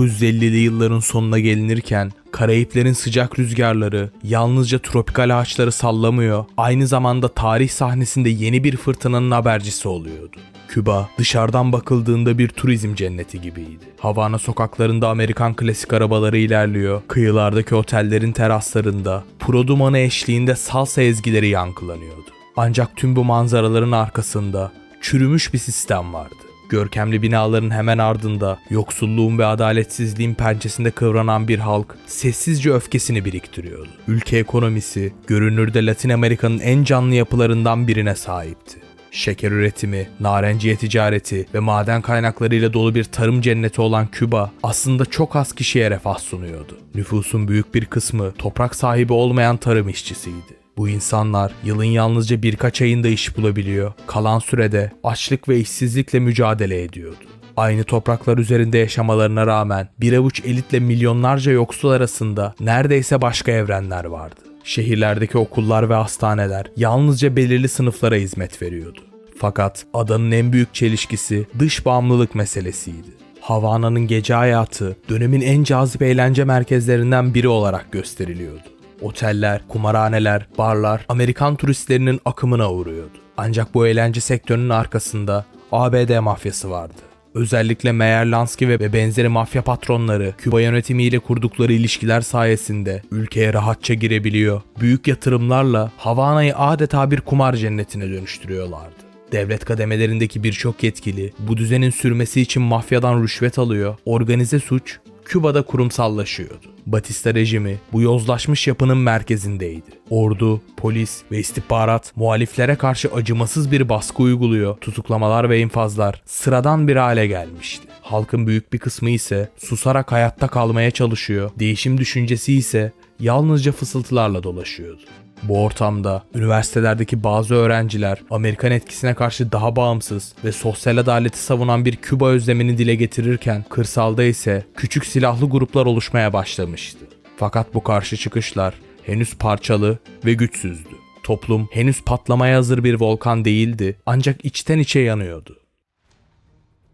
1950'li yılların sonuna gelinirken Karayiplerin sıcak rüzgarları yalnızca tropikal ağaçları sallamıyor, aynı zamanda tarih sahnesinde yeni bir fırtınanın habercisi oluyordu. Küba dışarıdan bakıldığında bir turizm cenneti gibiydi. Havana sokaklarında Amerikan klasik arabaları ilerliyor, kıyılardaki otellerin teraslarında pro dumanı eşliğinde salsa ezgileri yankılanıyordu. Ancak tüm bu manzaraların arkasında çürümüş bir sistem vardı. Görkemli binaların hemen ardında yoksulluğun ve adaletsizliğin pençesinde kıvranan bir halk sessizce öfkesini biriktiriyordu. Ülke ekonomisi görünürde Latin Amerika'nın en canlı yapılarından birine sahipti. Şeker üretimi, narenciye ticareti ve maden kaynaklarıyla dolu bir tarım cenneti olan Küba aslında çok az kişiye refah sunuyordu. Nüfusun büyük bir kısmı toprak sahibi olmayan tarım işçisiydi. Bu insanlar yılın yalnızca birkaç ayında iş bulabiliyor, kalan sürede açlık ve işsizlikle mücadele ediyordu. Aynı topraklar üzerinde yaşamalarına rağmen bir avuç elitle milyonlarca yoksul arasında neredeyse başka evrenler vardı. Şehirlerdeki okullar ve hastaneler yalnızca belirli sınıflara hizmet veriyordu. Fakat adanın en büyük çelişkisi dış bağımlılık meselesiydi. Havana'nın gece hayatı dönemin en cazip eğlence merkezlerinden biri olarak gösteriliyordu. Oteller, kumarhaneler, barlar Amerikan turistlerinin akımına uğruyordu. Ancak bu eğlence sektörünün arkasında ABD mafyası vardı. Özellikle Meyer Lansky ve benzeri mafya patronları Küba yönetimiyle kurdukları ilişkiler sayesinde ülkeye rahatça girebiliyor, büyük yatırımlarla Havana'yı adeta bir kumar cennetine dönüştürüyorlardı. Devlet kademelerindeki birçok yetkili bu düzenin sürmesi için mafyadan rüşvet alıyor, organize suç Küba'da kurumsallaşıyordu. Batista rejimi bu yozlaşmış yapının merkezindeydi. Ordu, polis ve istihbarat muhaliflere karşı acımasız bir baskı uyguluyor, tutuklamalar ve infazlar sıradan bir hale gelmişti. Halkın büyük bir kısmı ise susarak hayatta kalmaya çalışıyor, değişim düşüncesi ise yalnızca fısıltılarla dolaşıyordu. Bu ortamda üniversitelerdeki bazı öğrenciler Amerikan etkisine karşı daha bağımsız ve sosyal adaleti savunan bir Küba özlemini dile getirirken kırsalda ise küçük silahlı gruplar oluşmaya başlamıştı. Fakat bu karşı çıkışlar henüz parçalı ve güçsüzdü. Toplum henüz patlamaya hazır bir volkan değildi ancak içten içe yanıyordu.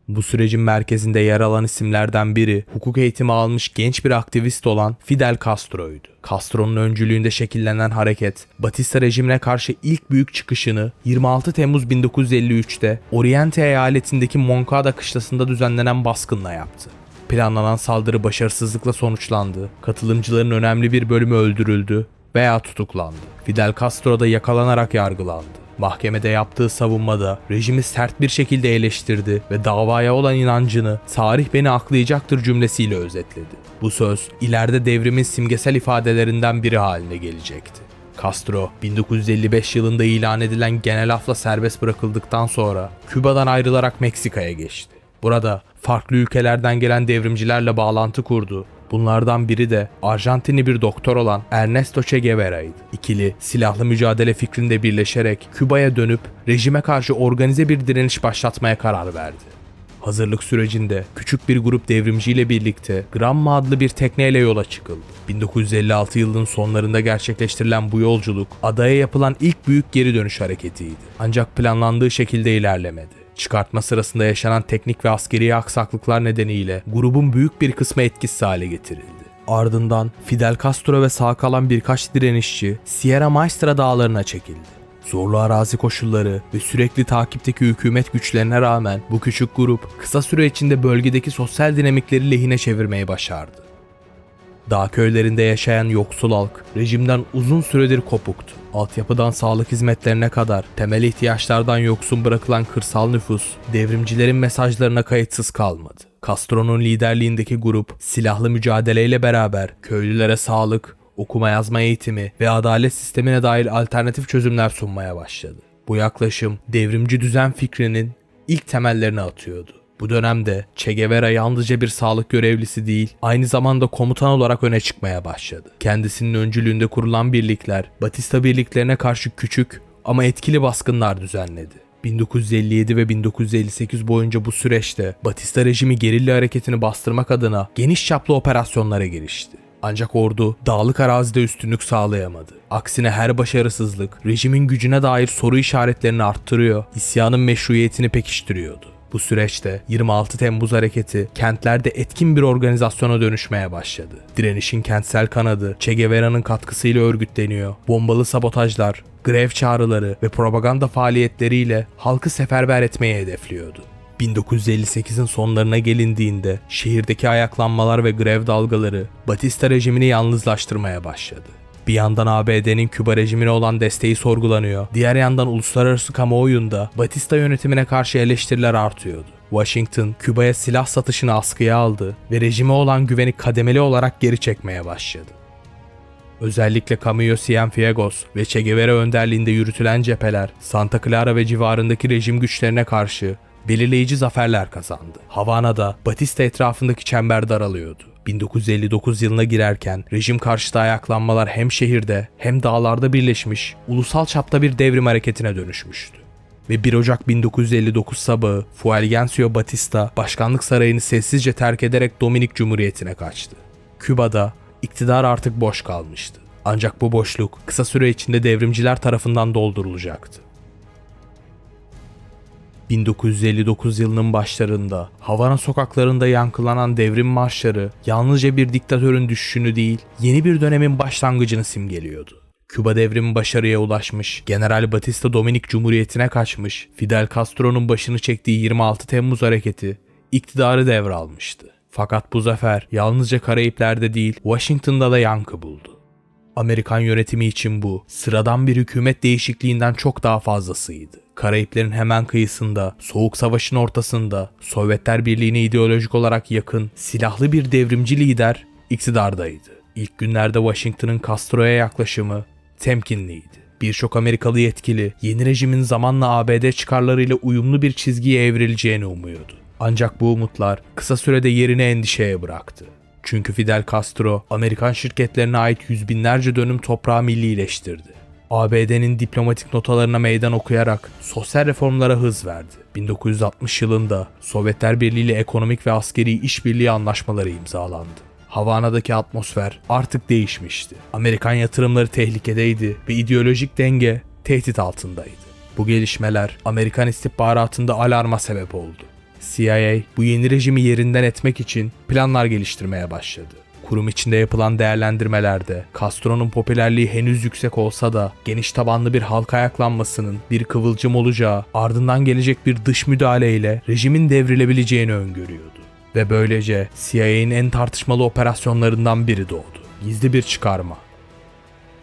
Bu sürecin merkezinde yer alan isimlerden biri hukuk eğitimi almış genç bir aktivist olan Fidel Castro'ydu. Castro'nun öncülüğünde şekillenen hareket, Batista rejimine karşı ilk büyük çıkışını 26 Temmuz 1953'te Oriente eyaletindeki Moncada kışlasında düzenlenen baskınla yaptı. Planlanan saldırı başarısızlıkla sonuçlandı. Katılımcıların önemli bir bölümü öldürüldü veya tutuklandı. Fidel Castro da yakalanarak yargılandı. Mahkemede yaptığı savunmada rejimi sert bir şekilde eleştirdi ve davaya olan inancını tarih beni aklayacaktır cümlesiyle özetledi. Bu söz ileride devrimin simgesel ifadelerinden biri haline gelecekti. Castro 1955 yılında ilan edilen genel afla serbest bırakıldıktan sonra Küba'dan ayrılarak Meksika'ya geçti. Burada farklı ülkelerden gelen devrimcilerle bağlantı kurdu Bunlardan biri de Arjantinli bir doktor olan Ernesto Che Guevara'ydı. İkili silahlı mücadele fikrinde birleşerek Küba'ya dönüp rejime karşı organize bir direniş başlatmaya karar verdi. Hazırlık sürecinde küçük bir grup devrimciyle birlikte Granma adlı bir tekneyle yola çıkıldı. 1956 yılının sonlarında gerçekleştirilen bu yolculuk adaya yapılan ilk büyük geri dönüş hareketiydi. Ancak planlandığı şekilde ilerlemedi. Çıkartma sırasında yaşanan teknik ve askeri aksaklıklar nedeniyle grubun büyük bir kısmı etkisiz hale getirildi. Ardından Fidel Castro ve sağ kalan birkaç direnişçi Sierra Maestra dağlarına çekildi. Zorlu arazi koşulları ve sürekli takipteki hükümet güçlerine rağmen bu küçük grup kısa süre içinde bölgedeki sosyal dinamikleri lehine çevirmeyi başardı. Dağ köylerinde yaşayan yoksul halk rejimden uzun süredir kopuktu. Altyapıdan sağlık hizmetlerine kadar temel ihtiyaçlardan yoksun bırakılan kırsal nüfus devrimcilerin mesajlarına kayıtsız kalmadı. Castro'nun liderliğindeki grup silahlı mücadeleyle beraber köylülere sağlık, okuma yazma eğitimi ve adalet sistemine dair alternatif çözümler sunmaya başladı. Bu yaklaşım devrimci düzen fikrinin ilk temellerini atıyordu. Bu dönemde Che Guevara yalnızca bir sağlık görevlisi değil, aynı zamanda komutan olarak öne çıkmaya başladı. Kendisinin öncülüğünde kurulan birlikler, Batista birliklerine karşı küçük ama etkili baskınlar düzenledi. 1957 ve 1958 boyunca bu süreçte Batista rejimi gerilla hareketini bastırmak adına geniş çaplı operasyonlara girişti. Ancak ordu dağlık arazide üstünlük sağlayamadı. Aksine her başarısızlık rejimin gücüne dair soru işaretlerini arttırıyor, isyanın meşruiyetini pekiştiriyordu. Bu süreçte 26 Temmuz hareketi kentlerde etkin bir organizasyona dönüşmeye başladı. Direnişin kentsel kanadı Che Guevara'nın katkısıyla örgütleniyor. Bombalı sabotajlar, grev çağrıları ve propaganda faaliyetleriyle halkı seferber etmeye hedefliyordu. 1958'in sonlarına gelindiğinde şehirdeki ayaklanmalar ve grev dalgaları Batista rejimini yalnızlaştırmaya başladı. Bir yandan ABD'nin Küba rejimine olan desteği sorgulanıyor. Diğer yandan uluslararası kamuoyunda Batista yönetimine karşı eleştiriler artıyordu. Washington, Küba'ya silah satışını askıya aldı ve rejime olan güveni kademeli olarak geri çekmeye başladı. Özellikle Camillo Cienfuegos ve Che Guevara önderliğinde yürütülen cepheler Santa Clara ve civarındaki rejim güçlerine karşı belirleyici zaferler kazandı. Havana'da Batista etrafındaki çember daralıyordu. 1959 yılına girerken rejim karşıtı ayaklanmalar hem şehirde hem dağlarda birleşmiş, ulusal çapta bir devrim hareketine dönüşmüştü. Ve 1 Ocak 1959 sabahı Fulgencio Batista başkanlık sarayını sessizce terk ederek Dominik Cumhuriyeti'ne kaçtı. Küba'da iktidar artık boş kalmıştı. Ancak bu boşluk kısa süre içinde devrimciler tarafından doldurulacaktı. 1959 yılının başlarında Havana sokaklarında yankılanan devrim marşları yalnızca bir diktatörün düşüşünü değil, yeni bir dönemin başlangıcını simgeliyordu. Küba devrimi başarıya ulaşmış, General Batista Dominik Cumhuriyeti'ne kaçmış, Fidel Castro'nun başını çektiği 26 Temmuz hareketi iktidarı devralmıştı. Fakat bu zafer yalnızca Karayipler'de değil, Washington'da da yankı buldu. Amerikan yönetimi için bu sıradan bir hükümet değişikliğinden çok daha fazlasıydı. Karayiplerin hemen kıyısında, Soğuk Savaş'ın ortasında, Sovyetler Birliği'ne ideolojik olarak yakın, silahlı bir devrimci lider iktidardaydı. İlk günlerde Washington'ın Castro'ya yaklaşımı temkinliydi. Birçok Amerikalı yetkili yeni rejimin zamanla ABD çıkarlarıyla uyumlu bir çizgiye evrileceğini umuyordu. Ancak bu umutlar kısa sürede yerini endişeye bıraktı. Çünkü Fidel Castro Amerikan şirketlerine ait yüz binlerce dönüm toprağı millileştirdi. ABD'nin diplomatik notalarına meydan okuyarak sosyal reformlara hız verdi. 1960 yılında Sovyetler Birliği ile ekonomik ve askeri işbirliği anlaşmaları imzalandı. Havana'daki atmosfer artık değişmişti. Amerikan yatırımları tehlikedeydi ve ideolojik denge tehdit altındaydı. Bu gelişmeler Amerikan istihbaratında alarma sebep oldu. CIA bu yeni rejimi yerinden etmek için planlar geliştirmeye başladı. Kurum içinde yapılan değerlendirmelerde Castro'nun popülerliği henüz yüksek olsa da geniş tabanlı bir halk ayaklanmasının bir kıvılcım olacağı ardından gelecek bir dış müdahaleyle rejimin devrilebileceğini öngörüyordu. Ve böylece CIA'nin en tartışmalı operasyonlarından biri doğdu. Gizli bir çıkarma.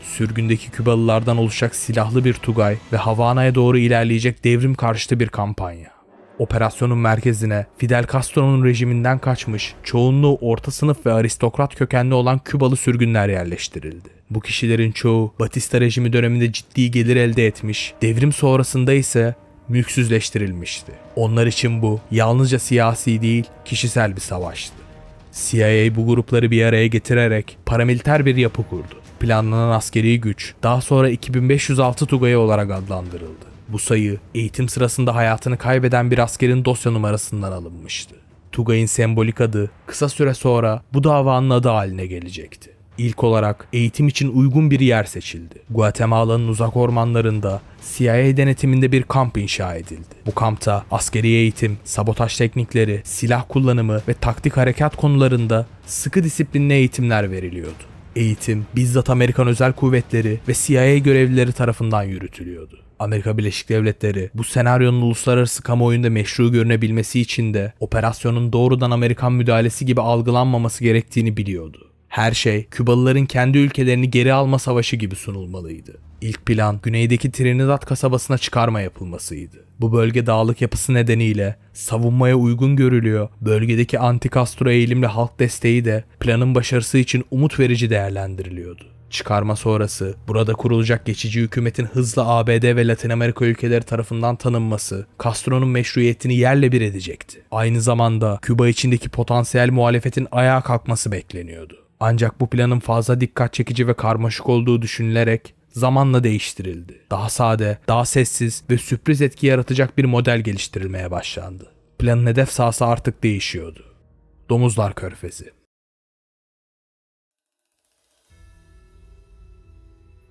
Sürgündeki Kübalılardan oluşacak silahlı bir Tugay ve Havana'ya doğru ilerleyecek devrim karşıtı bir kampanya. Operasyonun merkezine Fidel Castro'nun rejiminden kaçmış, çoğunluğu orta sınıf ve aristokrat kökenli olan Kübalı sürgünler yerleştirildi. Bu kişilerin çoğu Batista rejimi döneminde ciddi gelir elde etmiş, devrim sonrasında ise mülksüzleştirilmişti. Onlar için bu yalnızca siyasi değil, kişisel bir savaştı. CIA bu grupları bir araya getirerek paramiliter bir yapı kurdu. Planlanan askeri güç daha sonra 2506 Tugay olarak adlandırıldı. Bu sayı eğitim sırasında hayatını kaybeden bir askerin dosya numarasından alınmıştı. Tugay'ın sembolik adı kısa süre sonra bu davanın adı haline gelecekti. İlk olarak eğitim için uygun bir yer seçildi. Guatemala'nın uzak ormanlarında CIA denetiminde bir kamp inşa edildi. Bu kampta askeri eğitim, sabotaj teknikleri, silah kullanımı ve taktik harekat konularında sıkı disiplinli eğitimler veriliyordu. Eğitim bizzat Amerikan özel kuvvetleri ve CIA görevlileri tarafından yürütülüyordu. Amerika Birleşik Devletleri bu senaryonun uluslararası kamuoyunda meşru görünebilmesi için de operasyonun doğrudan Amerikan müdahalesi gibi algılanmaması gerektiğini biliyordu. Her şey Kübalıların kendi ülkelerini geri alma savaşı gibi sunulmalıydı. İlk plan güneydeki Trinidad kasabasına çıkarma yapılmasıydı. Bu bölge dağlık yapısı nedeniyle savunmaya uygun görülüyor. Bölgedeki anti-Castro eğilimli halk desteği de planın başarısı için umut verici değerlendiriliyordu. Çıkarma sonrası burada kurulacak geçici hükümetin hızla ABD ve Latin Amerika ülkeleri tarafından tanınması Castro'nun meşruiyetini yerle bir edecekti. Aynı zamanda Küba içindeki potansiyel muhalefetin ayağa kalkması bekleniyordu. Ancak bu planın fazla dikkat çekici ve karmaşık olduğu düşünülerek zamanla değiştirildi. Daha sade, daha sessiz ve sürpriz etki yaratacak bir model geliştirilmeye başlandı. Planın hedef sahası artık değişiyordu. Domuzlar Körfezi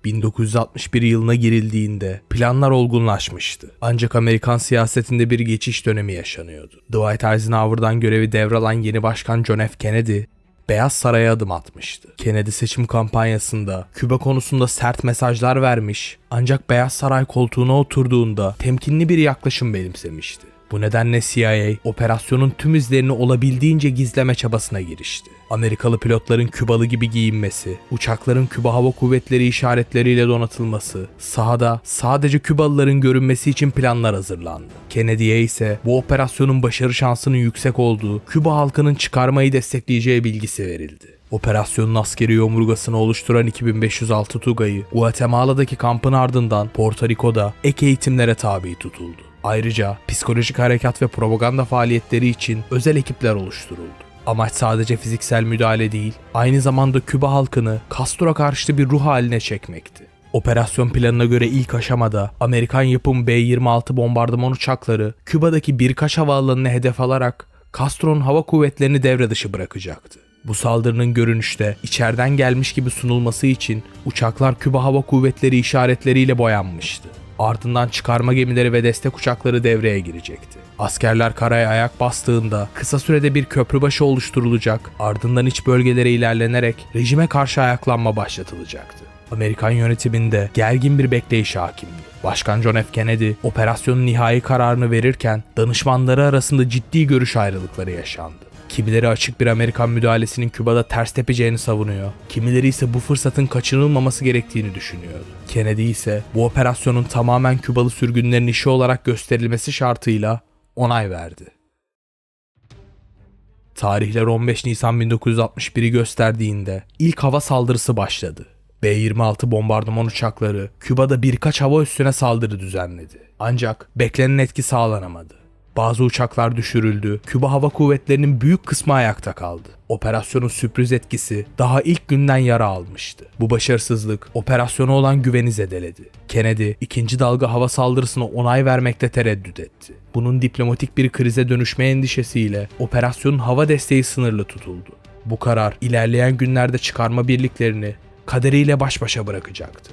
1961 yılına girildiğinde planlar olgunlaşmıştı. Ancak Amerikan siyasetinde bir geçiş dönemi yaşanıyordu. Dwight Eisenhower'dan görevi devralan yeni başkan John F. Kennedy, Beyaz Saray'a adım atmıştı. Kennedy seçim kampanyasında Küba konusunda sert mesajlar vermiş ancak Beyaz Saray koltuğuna oturduğunda temkinli bir yaklaşım benimsemişti. Bu nedenle CIA operasyonun tüm izlerini olabildiğince gizleme çabasına girişti. Amerikalı pilotların Kübalı gibi giyinmesi, uçakların Küba Hava Kuvvetleri işaretleriyle donatılması, sahada sadece Kübalıların görünmesi için planlar hazırlandı. Kennedy'ye ise bu operasyonun başarı şansının yüksek olduğu, Küba halkının çıkarmayı destekleyeceği bilgisi verildi. Operasyonun askeri omurgasını oluşturan 2506 Tugay'ı Guatemala'daki kampın ardından Porto Rico'da ek eğitimlere tabi tutuldu. Ayrıca psikolojik harekat ve propaganda faaliyetleri için özel ekipler oluşturuldu. Amaç sadece fiziksel müdahale değil, aynı zamanda Küba halkını Castro karşıtı bir ruh haline çekmekti. Operasyon planına göre ilk aşamada Amerikan yapım B-26 bombardıman uçakları Küba'daki birkaç havaalanını hedef alarak Castro'nun hava kuvvetlerini devre dışı bırakacaktı. Bu saldırının görünüşte içeriden gelmiş gibi sunulması için uçaklar Küba Hava Kuvvetleri işaretleriyle boyanmıştı. Ardından çıkarma gemileri ve destek uçakları devreye girecekti. Askerler karaya ayak bastığında kısa sürede bir köprübaşı oluşturulacak, ardından iç bölgelere ilerlenerek rejime karşı ayaklanma başlatılacaktı. Amerikan yönetiminde gergin bir bekleyiş hakimdi. Başkan John F. Kennedy operasyonun nihai kararını verirken danışmanları arasında ciddi görüş ayrılıkları yaşandı. Kimileri açık bir Amerikan müdahalesinin Küba'da ters tepeceğini savunuyor. Kimileri ise bu fırsatın kaçınılmaması gerektiğini düşünüyordu. Kennedy ise bu operasyonun tamamen Kübalı sürgünlerin işi olarak gösterilmesi şartıyla onay verdi. Tarihler 15 Nisan 1961'i gösterdiğinde ilk hava saldırısı başladı. B-26 bombardıman uçakları Küba'da birkaç hava üssüne saldırı düzenledi. Ancak beklenen etki sağlanamadı. Bazı uçaklar düşürüldü. Küba Hava Kuvvetleri'nin büyük kısmı ayakta kaldı. Operasyonun sürpriz etkisi daha ilk günden yara almıştı. Bu başarısızlık operasyona olan güveni zedeledi. Kennedy ikinci dalga hava saldırısına onay vermekte tereddüt etti. Bunun diplomatik bir krize dönüşme endişesiyle operasyonun hava desteği sınırlı tutuldu. Bu karar ilerleyen günlerde çıkarma birliklerini kaderiyle baş başa bırakacaktı.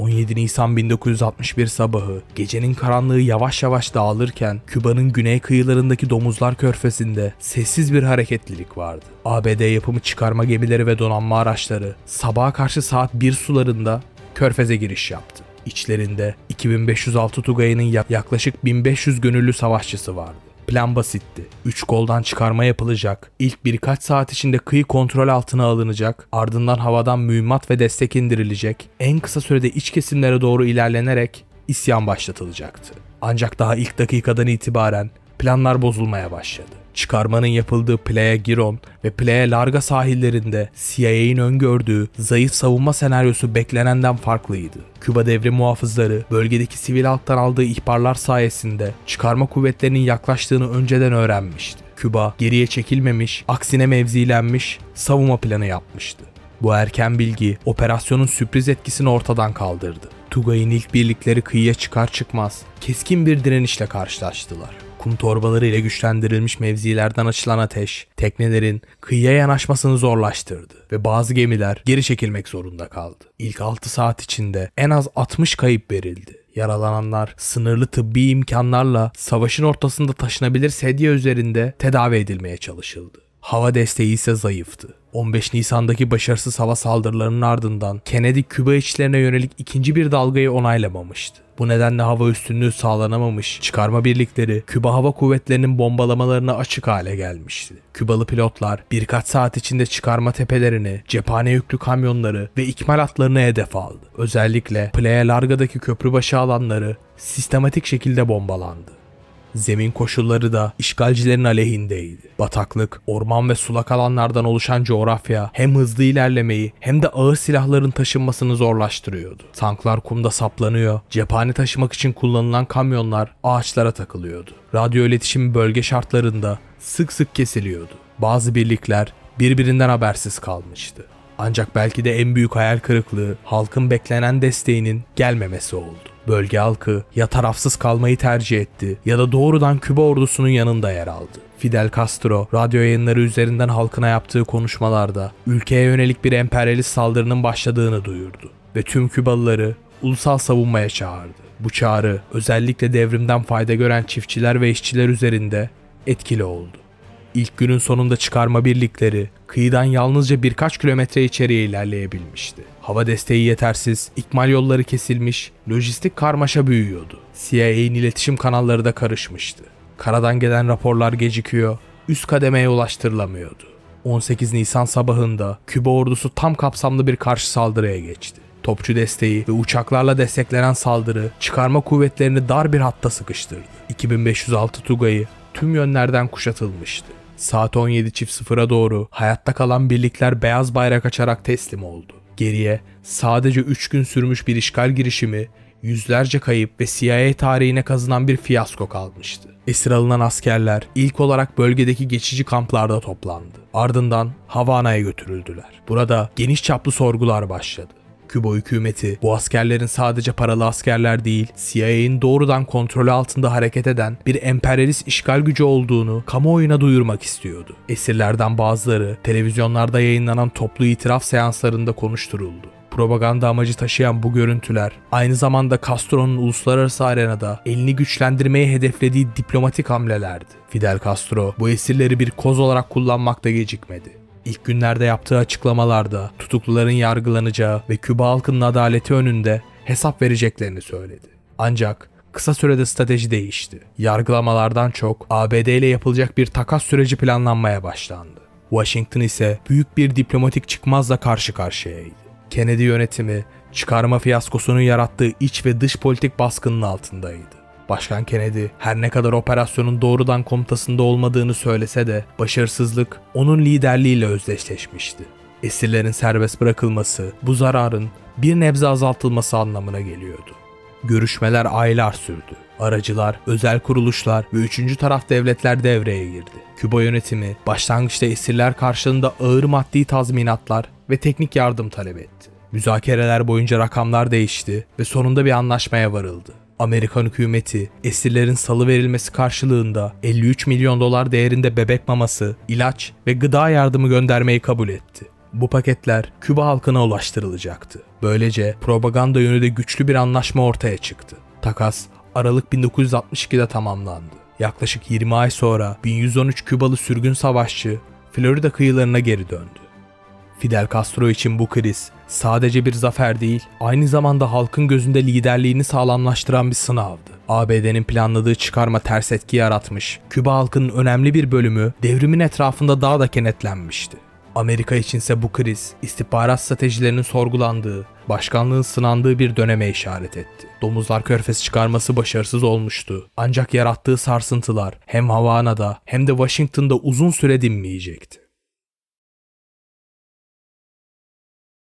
17 Nisan 1961 sabahı gecenin karanlığı yavaş yavaş dağılırken Küba'nın güney kıyılarındaki Domuzlar Körfezi'nde sessiz bir hareketlilik vardı. ABD yapımı çıkarma gemileri ve donanma araçları sabaha karşı saat 1 sularında Körfez'e giriş yaptı. İçlerinde 2506 Tugay'ın yaklaşık 1500 gönüllü savaşçısı vardı. Plan basitti. 3 goldan çıkarma yapılacak. İlk birkaç saat içinde kıyı kontrol altına alınacak. Ardından havadan mühimmat ve destek indirilecek. En kısa sürede iç kesimlere doğru ilerlenerek isyan başlatılacaktı. Ancak daha ilk dakikadan itibaren planlar bozulmaya başladı. Çıkarmanın yapıldığı Playa Giron ve Playa Larga sahillerinde CIA'in öngördüğü zayıf savunma senaryosu beklenenden farklıydı. Küba devrim muhafızları bölgedeki sivil halktan aldığı ihbarlar sayesinde çıkarma kuvvetlerinin yaklaştığını önceden öğrenmişti. Küba geriye çekilmemiş, aksine mevzilenmiş, savunma planı yapmıştı. Bu erken bilgi operasyonun sürpriz etkisini ortadan kaldırdı. Tugay'ın ilk birlikleri kıyıya çıkar çıkmaz keskin bir direnişle karşılaştılar. Kum torbaları ile güçlendirilmiş mevzilerden açılan ateş, teknelerin kıyıya yanaşmasını zorlaştırdı ve bazı gemiler geri çekilmek zorunda kaldı. İlk 6 saat içinde en az 60 kayıp verildi. Yaralananlar sınırlı tıbbi imkanlarla savaşın ortasında taşınabilir sedye üzerinde tedavi edilmeye çalışıldı. Hava desteği ise zayıftı. 15 Nisan'daki başarısız hava saldırılarının ardından Kennedy Küba içlerine yönelik ikinci bir dalgayı onaylamamıştı. Bu nedenle hava üstünlüğü sağlanamamış, çıkarma birlikleri Küba Hava Kuvvetleri'nin bombalamalarına açık hale gelmişti. Kübalı pilotlar birkaç saat içinde çıkarma tepelerini, cephane yüklü kamyonları ve ikmal hatlarını hedef aldı. Özellikle Playa Larga'daki köprübaşı alanları sistematik şekilde bombalandı. Zemin koşulları da işgalcilerin aleyhindeydi. Bataklık, orman ve sulak alanlardan oluşan coğrafya hem hızlı ilerlemeyi hem de ağır silahların taşınmasını zorlaştırıyordu. Tanklar kumda saplanıyor, cephane taşımak için kullanılan kamyonlar ağaçlara takılıyordu. Radyo iletişimi bölge şartlarında sık sık kesiliyordu. Bazı birlikler birbirinden habersiz kalmıştı. Ancak belki de en büyük hayal kırıklığı halkın beklenen desteğinin gelmemesi oldu. Bölge halkı ya tarafsız kalmayı tercih etti ya da doğrudan Küba ordusunun yanında yer aldı. Fidel Castro radyo yayınları üzerinden halkına yaptığı konuşmalarda ülkeye yönelik bir emperyalist saldırının başladığını duyurdu. ve tüm Kübalıları ulusal savunmaya çağırdı. Bu çağrı özellikle devrimden fayda gören çiftçiler ve işçiler üzerinde etkili oldu. İlk günün sonunda çıkarma birlikleri kıyıdan yalnızca birkaç kilometre içeriye ilerleyebilmişti. Hava desteği yetersiz, ikmal yolları kesilmiş, lojistik karmaşa büyüyordu. CIA'nin iletişim kanalları da karışmıştı. Karadan gelen raporlar gecikiyor, üst kademeye ulaştırılamıyordu. 18 Nisan sabahında Küba ordusu tam kapsamlı bir karşı saldırıya geçti. Topçu desteği ve uçaklarla desteklenen saldırı çıkarma kuvvetlerini dar bir hatta sıkıştırdı. 2506 Tugay'ı tüm yönlerden kuşatılmıştı. Saat 17.00'a doğru hayatta kalan birlikler beyaz bayrak açarak teslim oldu. Geriye sadece 3 gün sürmüş bir işgal girişimi, yüzlerce kayıp ve CIA tarihine kazınan bir fiyasko kalmıştı. Esir alınan askerler ilk olarak bölgedeki geçici kamplarda toplandı. Ardından Havana'ya götürüldüler. Burada geniş çaplı sorgular başladı. Küba hükümeti bu askerlerin sadece paralı askerler değil, CIA'nin doğrudan kontrolü altında hareket eden bir emperyalist işgal gücü olduğunu kamuoyuna duyurmak istiyordu. Esirlerden bazıları televizyonlarda yayınlanan toplu itiraf seanslarında konuşturuldu. Propaganda amacı taşıyan bu görüntüler aynı zamanda Castro'nun uluslararası arenada elini güçlendirmeye hedeflediği diplomatik hamlelerdi. Fidel Castro bu esirleri bir koz olarak kullanmakta gecikmedi. İlk günlerde yaptığı açıklamalarda tutukluların yargılanacağı ve Küba halkının adaleti önünde hesap vereceklerini söyledi. Ancak kısa sürede strateji değişti. Yargılamalardan çok ABD ile yapılacak bir takas süreci planlanmaya başlandı. Washington ise büyük bir diplomatik çıkmazla karşı karşıyaydı. Kennedy yönetimi çıkarma fiyaskosunun yarattığı iç ve dış politik baskının altındaydı. Başkan Kennedy her ne kadar operasyonun doğrudan komutasında olmadığını söylese de başarısızlık onun liderliğiyle özdeşleşmişti. Esirlerin serbest bırakılması bu zararın bir nebze azaltılması anlamına geliyordu. Görüşmeler aylar sürdü. Aracılar, özel kuruluşlar ve üçüncü taraf devletler devreye girdi. Küba yönetimi başlangıçta esirler karşılığında ağır maddi tazminatlar ve teknik yardım talep etti. Müzakereler boyunca rakamlar değişti ve sonunda bir anlaşmaya varıldı. Amerikan hükümeti esirlerin salı verilmesi karşılığında 53 milyon dolar değerinde bebek maması, ilaç ve gıda yardımı göndermeyi kabul etti. Bu paketler Küba halkına ulaştırılacaktı. Böylece propaganda yönü de güçlü bir anlaşma ortaya çıktı. Takas Aralık 1962'de tamamlandı. Yaklaşık 20 ay sonra 1113 Kübalı sürgün savaşçı Florida kıyılarına geri döndü. Fidel Castro için bu kriz sadece bir zafer değil, aynı zamanda halkın gözünde liderliğini sağlamlaştıran bir sınavdı. ABD'nin planladığı çıkarma ters etki yaratmış, Küba halkının önemli bir bölümü devrimin etrafında daha da kenetlenmişti. Amerika içinse bu kriz, istihbarat stratejilerinin sorgulandığı, başkanlığın sınandığı bir döneme işaret etti. Domuzlar Körfezi çıkarması başarısız olmuştu. Ancak yarattığı sarsıntılar hem Havana'da hem de Washington'da uzun süre dinmeyecekti.